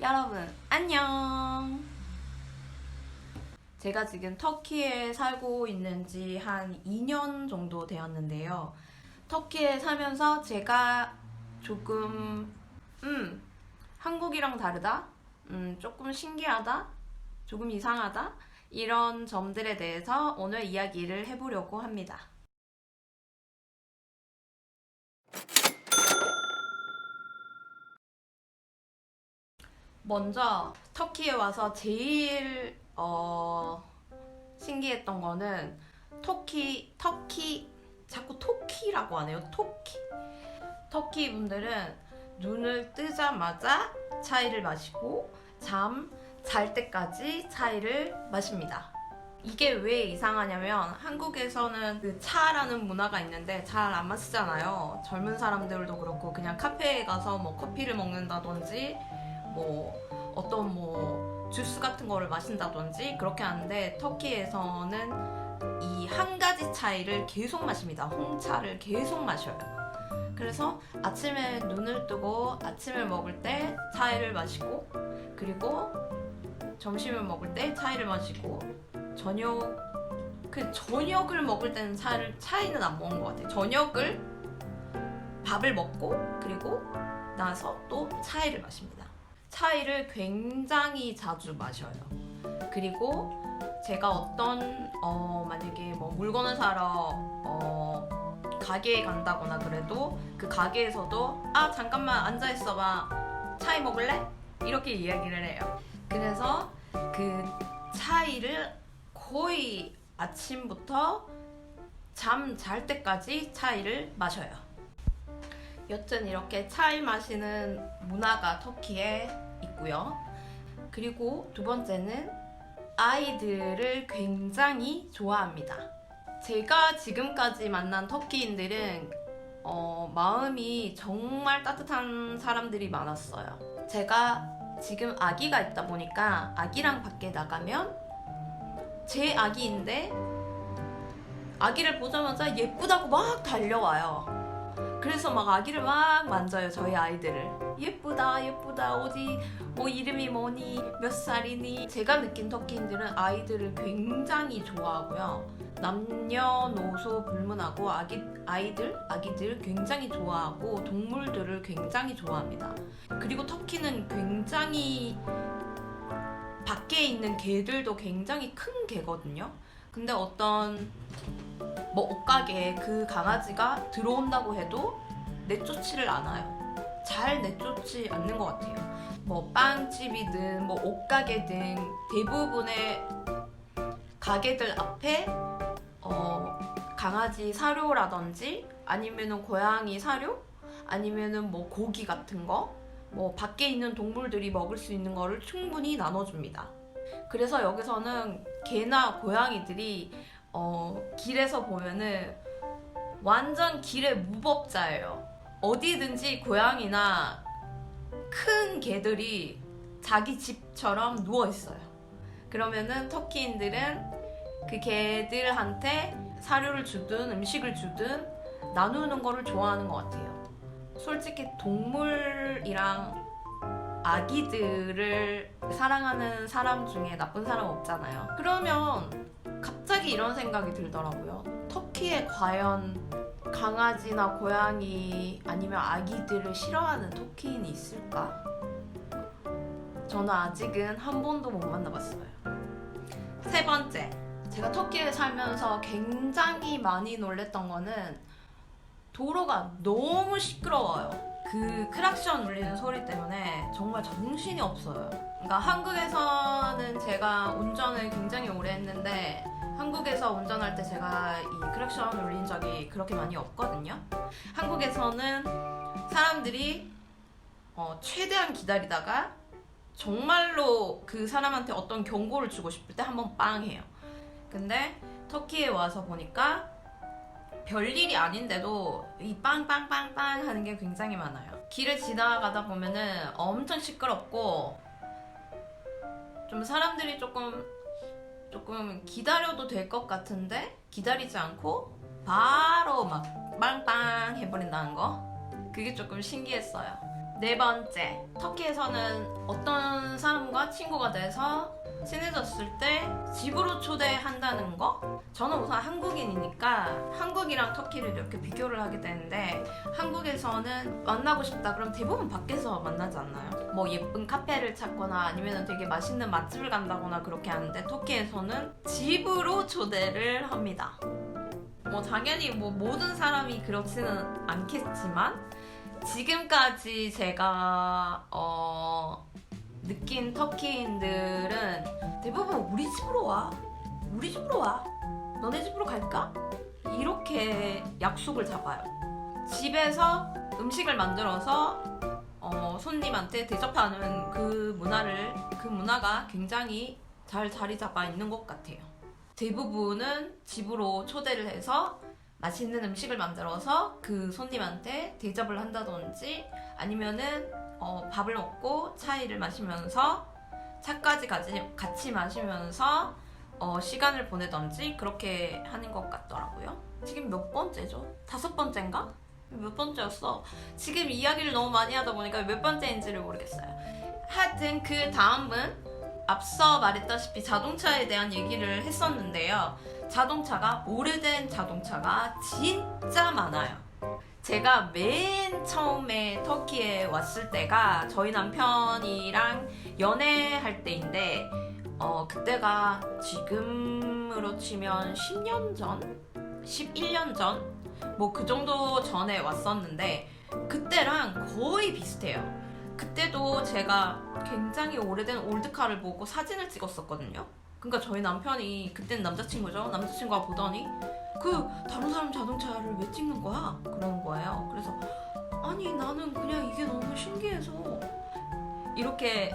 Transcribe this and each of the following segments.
여러분 안녕. 제가 지금 터키에 살고 있는 지 한 2년 정도 되었는데요. 터키에 살면서 제가 조금 음 한국이랑 다르다, 음 조금 신기하다, 조금 이상하다 이런 점들에 대해서 오늘 이야기를 해보려고 합니다. 먼저 터키에 와서 제일 어, 신기했던 거는 터키 터키 자꾸 토키라고 하네요. 토키 터키 분들은 눈을 뜨자마자 차이를 마시고 잠 잘 때까지 차이를 마십니다. 이게 왜 이상하냐면 한국에서는 그 차라는 문화가 있는데 잘 안 마시잖아요. 젊은 사람들도 그렇고 그냥 카페에 가서 뭐 커피를 먹는다든지 뭐 어떤 뭐 주스 같은 거를 마신다든지 그렇게 하는데 터키에서는 이 한 가지 차이를 계속 마십니다. 홍차를 계속 마셔요. 그래서 아침에 눈을 뜨고 아침을 먹을 때 차이를 마시고 그리고 점심을 먹을 때 차이를 마시고 저녁 그 저녁을 먹을 때는 차를 차이는 안 먹는 것 같아요. 저녁을 밥을 먹고 그리고 나서 또 차이를 마십니다. 차이를 굉장히 자주 마셔요. 그리고 제가 어떤 어 만약에 뭐 물건을 사러 어 가게에 간다거나 그래도 그 가게에서도 아 잠깐만 앉아 있어봐 차이 먹을래? 이렇게 이야기를 해요. 그래서 그 차이를 거의 아침부터 잠 잘 때까지 차이를 마셔요. 여튼 이렇게 차이 마시는 문화가 터키에 있고요. 그리고 두 번째는 아이들을 굉장히 좋아합니다. 제가 지금까지 만난 터키인들은 어, 마음이 정말 따뜻한 사람들이 많았어요. 제가 지금 아기가 있다 보니까 아기랑 밖에 나가면 제 아기인데 아기를 보자마자 예쁘다고 막 달려와요. 그래서 막 아기를 막 만져요 저희 아이들을. 예쁘다 예쁘다 어디 뭐 이름이 뭐니 몇 살이니. 제가 느낀 터키인들은 아이들을 굉장히 좋아하고요. 남녀노소 불문하고 아기 아이들 아기들 굉장히 좋아하고 동물들을 굉장히 좋아합니다. 그리고 터키는 굉장히 밖에 있는 개들도 굉장히 큰 개거든요 근데 어떤 뭐 옷가게에 그 강아지가 들어온다고 해도 내쫓지를 않아요. 잘 내쫓지 않는 것 같아요. 뭐 빵집이든 뭐 옷가게든 대부분의 가게들 앞에 어, 강아지 사료라든지 아니면은 고양이 사료 아니면은 뭐 고기 같은 거 뭐 밖에 있는 동물들이 먹을 수 있는 거를 충분히 나눠줍니다. 그래서 여기서는 개나 고양이들이 어, 길에서 보면은 완전 길의 무법자예요. 어디든지 고양이나 큰 개들이 자기 집처럼 누워 있어요. 그러면은 터키인들은 그 개들한테 사료를 주든 음식을 주든 나누는 거를 좋아하는 것 같아요. 솔직히 동물이랑 아기들을 사랑하는 사람 중에 나쁜 사람 없잖아요. 그러면 갑자기 이런 생각이 들더라고요. 터키에 과연 강아지나 고양이 아니면 아기들을 싫어하는 터키인이 있을까? 저는 아직은 한 번도 못 만나봤어요. 세 번째, 제가 터키에 살면서 굉장히 많이 놀랬던 거는 도로가 너무 시끄러워요. 그 크락션 울리는 소리 때문에 정말 정신이 없어요. 그러니까 한국에서는 제가 운전을 굉장히 오래 했는데 한국에서 운전할 때 제가 이 크락션 울린 적이 그렇게 많이 없거든요. 한국에서는 사람들이 어, 최대한 기다리다가 정말로 그 사람한테 어떤 경고를 주고 싶을 때 한번 빵 해요. 근데 터키에 와서 보니까 별일이 아닌데도 이 빵빵빵빵 하는 게 굉장히 많아요. 길을 지나가다 보면은 엄청 시끄럽고 좀 사람들이 조금 조금 기다려도 될 것 같은데 기다리지 않고 바로 막 빵빵 해버린다는 거 그게 조금 신기했어요. 네 번째, 터키에서는 어떤 친구가 돼서 친해졌을 때 집으로 초대한다는 거? 저는 우선 한국인이니까 한국이랑 터키를 이렇게 비교를 하게 되는데 한국에서는 만나고 싶다 그럼 대부분 밖에서 만나지 않나요? 뭐 예쁜 카페를 찾거나 아니면 되게 맛있는 맛집을 간다거나 그렇게 하는데 터키에서는 집으로 초대를 합니다. 뭐 당연히 뭐 모든 사람이 그렇지는 않겠지만 지금까지 제가 어 느낀 터키인들은 대부분 우리 집으로 와? 우리 집으로 와? 너네 집으로 갈까? 이렇게 약속을 잡아요. 집에서 음식을 만들어서 어, 손님한테 대접하는 그 문화를 그 문화가 굉장히 잘 자리 잡아 있는 것 같아요. 대부분은 집으로 초대를 해서 맛있는 음식을 만들어서 그 손님한테 대접을 한다든지 아니면은 어, 밥을 먹고 차이를 마시면서 차까지 같이, 같이 마시면서 어, 시간을 보내던지 그렇게 하는 것 같더라고요. 지금 몇 번째죠? 다섯 번째인가? 몇 번째였어? 지금 이야기를 너무 많이 하다 보니까 몇 번째인지를 모르겠어요. 하여튼 그 다음은 앞서 말했다시피 자동차에 대한 얘기를 했었는데요. 자동차가 오래된 자동차가 진짜 많아요. 제가 맨 처음에 터키에 왔을 때가 저희 남편이랑 연애할 때인데 어 그때가 지금으로 치면 10년 전, 11년 전, 뭐 그 정도 전에 왔었는데 그때랑 거의 비슷해요. 그때도 제가 굉장히 오래된 올드카를 보고 사진을 찍었었거든요. 그러니까 저희 남편이 그때는 남자친구죠. 남자친구가 보더니 그 다른 사람 자동차를 왜 찍는 거야? 그러는 거예요. 그래서 아니 나는 그냥 이게 너무 신기해서 이렇게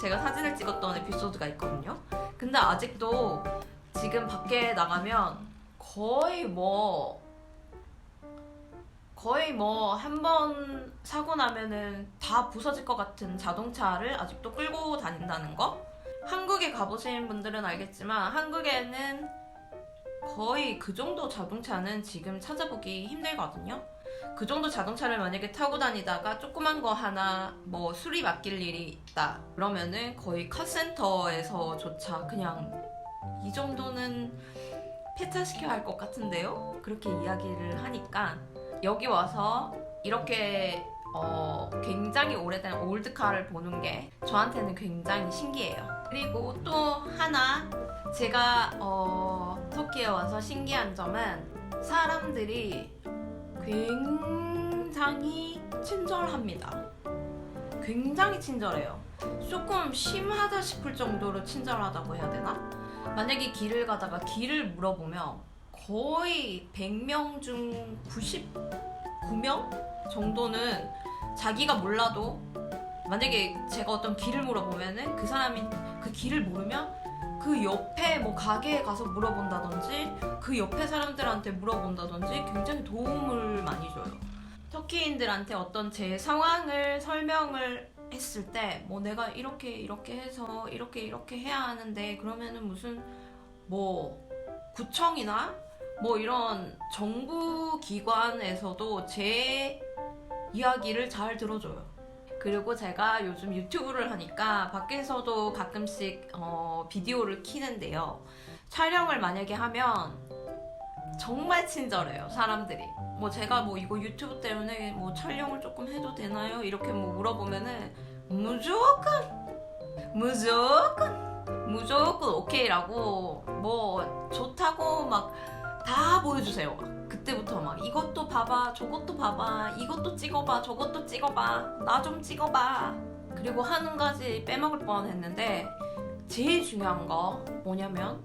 제가 사진을 찍었던 에피소드가 있거든요. 근데 아직도 지금 밖에 나가면 거의 뭐 거의 뭐 한 번 사고 나면은 다 부서질 것 같은 자동차를 아직도 끌고 다닌다는 거? 한국에 가보신 분들은 알겠지만 한국에는 거의 그 정도 자동차는 지금 찾아보기 힘들거든요. 그 정도 자동차를 만약에 타고 다니다가 조그만 거 하나 뭐 수리 맡길 일이 있다 그러면은 거의 카센터에서조차 그냥 이 정도는 폐차시켜야 할 것 같은데요? 그렇게 이야기를 하니까 여기 와서 이렇게 어, 굉장히 오래된 올드카를 보는 게 저한테는 굉장히 신기해요. 그리고 또 하나 제가 어, 터키에 와서 신기한 점은 사람들이 굉장히 친절합니다. 굉장히 친절해요. 조금 심하다 싶을 정도로 친절하다고 해야 되나? 만약에 길을 가다가 길을 물어보면 거의 100명 중 99명 정도는 자기가 몰라도 만약에 제가 어떤 길을 물어보면은 그 사람이 그 길을 모르면 그 옆에 뭐 가게에 가서 물어본다든지 그 옆에 사람들한테 물어본다든지 굉장히 도움을 많이 줘요. 터키인들한테 어떤 제 상황을 설명을 했을 때 뭐 내가 이렇게 이렇게 해서 이렇게 이렇게 해야 하는데 그러면은 무슨 뭐 구청이나 뭐 이런 정부 기관에서도 제 이야기를 잘 들어줘요. 그리고 제가 요즘 유튜브를 하니까 밖에서도 가끔씩 어, 비디오를 키는데요. 촬영을 만약에 하면 정말 친절해요, 사람들이. 뭐 제가 뭐 이거 유튜브 때문에 뭐 촬영을 조금 해도 되나요? 이렇게 뭐 물어보면은 무조건 무조건 무조건 오케이라고 뭐 좋다고 막 다 보여주세요. 그때부터 막 이것도 봐봐, 저것도 봐봐, 이것도 찍어봐, 저것도 찍어봐, 나 좀 찍어봐. 그리고 한 가지 빼먹을 뻔했는데 제일 중요한 거 뭐냐면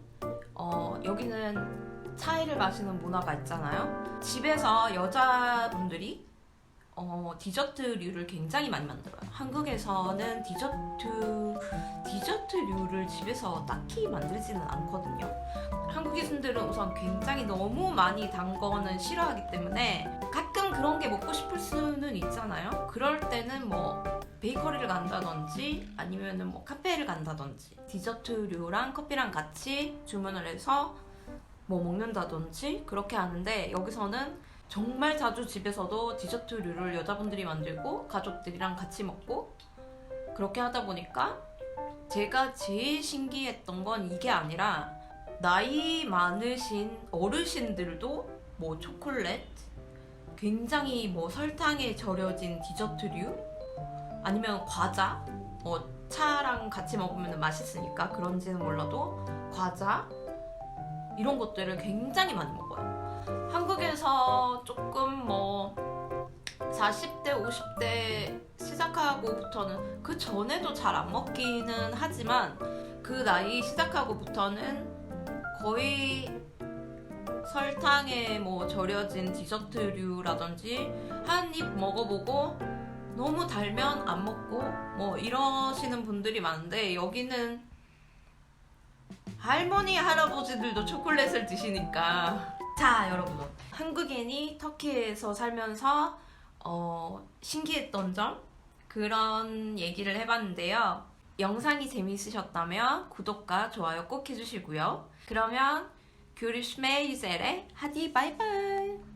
어, 여기는 차이를 마시는 문화가 있잖아요. 집에서 여자분들이 어, 디저트류를 굉장히 많이 만들어요. 한국에서는 디저트 디저트류를 집에서 딱히 만들지는 않거든요. 한국인들은 우선 굉장히 너무 많이 단 거는 싫어하기 때문에 가끔 그런 게 먹고 싶을 수는 있잖아요. 그럴 때는 뭐 베이커리를 간다든지 아니면은 뭐 카페를 간다든지 디저트류랑 커피랑 같이 주문을 해서 뭐 먹는다든지 그렇게 하는데 여기서는 정말 자주 집에서도 디저트류를 여자분들이 만들고 가족들이랑 같이 먹고 그렇게 하다 보니까 제가 제일 신기했던 건 이게 아니라 나이 많으신 어르신들도 뭐 초콜릿, 굉장히 뭐 설탕에 절여진 디저트류, 아니면 과자, 뭐 차랑 같이 먹으면 맛있으니까 그런지는 몰라도 과자 이런 것들을 굉장히 많이 먹어요. 한국에서 조금 뭐 40대, 50대 시작하고부터는 그 전에도 잘 안 먹기는 하지만 그 나이 시작하고부터는 거의 설탕에 뭐 절여진 디저트류라든지 한 입 먹어보고 너무 달면 안 먹고 뭐 이러시는 분들이 많은데 여기는 할머니 할아버지들도 초콜릿을 드시니까. 자 여러분. 한국인이 터키에서 살면서 어, 신기했던 점? 그런 얘기를 해봤는데요 영상이 재미있으셨다면 구독과 좋아요 꼭 해주시고요. 그러면 görüşmek üzere 하디 바이바이